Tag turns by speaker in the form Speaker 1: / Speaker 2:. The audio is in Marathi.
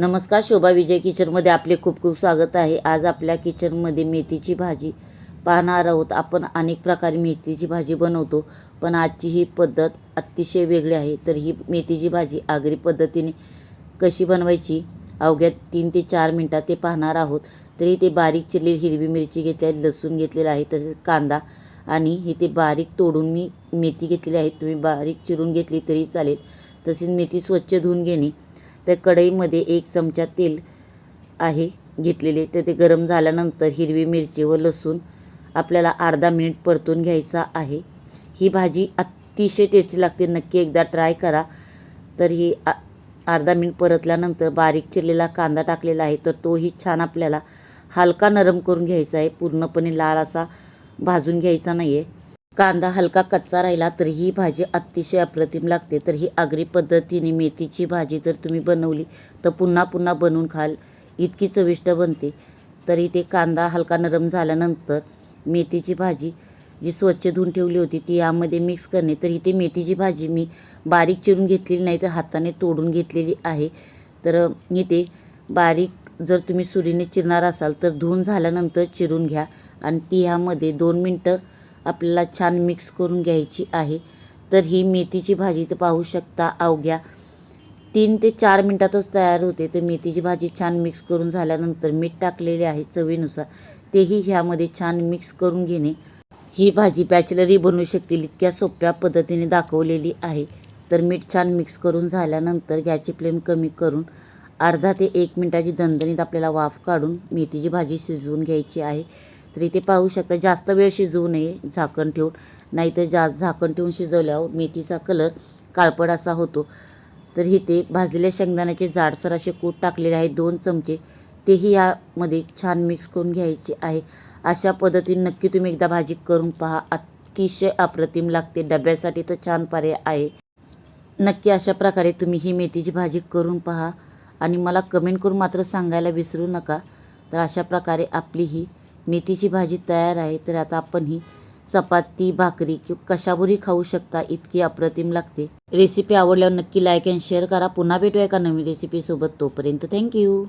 Speaker 1: नमस्कार शोभा विजय किचनमध्ये आपले खूप खूप स्वागत आहे. आज आपल्या किचनमध्ये मेथीची भाजी पाहणार आहोत. आपण अनेक प्रकारे मेथीची भाजी बनवतो पण आजची ही पद्धत अतिशय वेगळी आहे. तर ही मेथीची भाजी आगरी पद्धतीने कशी बनवायची अवघ्या तीन ते चार मिनटात ते पाहणार आहोत. तरी ते बारीक चिरलेली हिरवी मिरची घेतली आहे लसूण घेतलेला आहे तसेच कांदा आणि हे ते बारीक तोडून मी मेथी घेतलेली आहे. तुम्ही बारीक चिरून घेतली तरी चालेल. तसेच मेथी स्वच्छ धुवून घेणे तर कढईमध्ये एक चमचा तेल आहे घेतलेले. तर ते गरम झाल्यानंतर हिरवी मिरची व लसूण आपल्याला अर्धा मिनिट परतून घ्यायचा आहे. ही भाजी अतिशय टेस्टी लागते. नक्की एकदा ट्राय करा. तर ही आ- अर्धा मिनिट परतल्यानंतर बारीक चिरलेला कांदा टाकलेला आहे. तर तोही छान आपल्याला हलका नरम करून घ्यायचा आहे. पूर्णपणे लाल असा भाजून घ्यायचा नाही आहे कांदा हलका कच्चा राहिला तर ही भाजी अतिशय अप्रतिम लागते. तर ही आगरी पद्धतीने मेथीची भाजी जर तुम्ही बनवली तर पुन्हा पुन्हा बनवून खाल. इतकी चविष्ट बनते. तरी ते कांदा हलका नरम झाल्यानंतर मेथीची भाजी जी स्वच्छ धुवून ठेवली होती ती यामध्ये मिक्स करणे. तर इथे मेथीची भाजी मी बारीक चिरून घेतलेली नाही तर हाताने तोडून घेतलेली आहे. तर इथे बारीक जर तुम्ही सुरीने चिरणार असाल तर धुवून झाल्यानंतर चिरून घ्या. आणि ती ह्यामध्ये दोन मिनटं आपल्याला छान मिक्स करून घ्यायची आहे. तर ही मेथीची भाजी तर पाहू शकता अवघ्या तीन ते चार मिनटातच तयार होते. तर मेथीची भाजी छान मिक्स करून झाल्यानंतर मीठ टाकलेले आहे चवीनुसार. तेही ह्यामध्ये छान मिक्स करून घेणे. ही भाजी बॅचलरी बनवू शकतील इतक्या सोप्या पद्धतीने दाखवलेली आहे. तर मीठ छान मिक्स करून झाल्यानंतर गॅसची फ्लेम कमी करून अर्धा ते एक मिनटाची दणदणीत आपल्याला वाफ काढून मेथीची भाजी शिजवून घ्यायची आहे. तर इथे पाहू शकता. जास्त वेळ शिजवू नये झाकण ठेवून. नाहीतर जा झाकण ठेवून शिजवल्यावर मेथीचा कलर काळपट असा होतो. तर इथे भाजलेल्या शेंगदाण्याचे जाडसर असे कूट टाकलेले आहे दोन चमचे. तेही यामध्ये छान मिक्स करून घ्यायचे आहे. अशा पद्धतीने नक्की तुम्ही एकदा भाजी करून पहा. अतिशय अप्रतिम लागते. डब्यासाठी तर छान पर्याय आहे. नक्की अशा प्रकारे तुम्ही ही मेथीची भाजी करून पहा. आणि मला कमेंट करून मात्र सांगायला विसरू नका. तर अशा प्रकारे आपली ही मेथीची भाजी तयार आहे तर आता आपण ही चपाती भाकरी किंवा कशावरही खाऊ शकता इतकी अप्रतिम लागते. रेसिपी आवडल्यावर नक्की लाईक अँड शेअर करा. पुन्हा भेटूया एका नवीन रेसिपीसोबत तोपर्यंत थँक्यू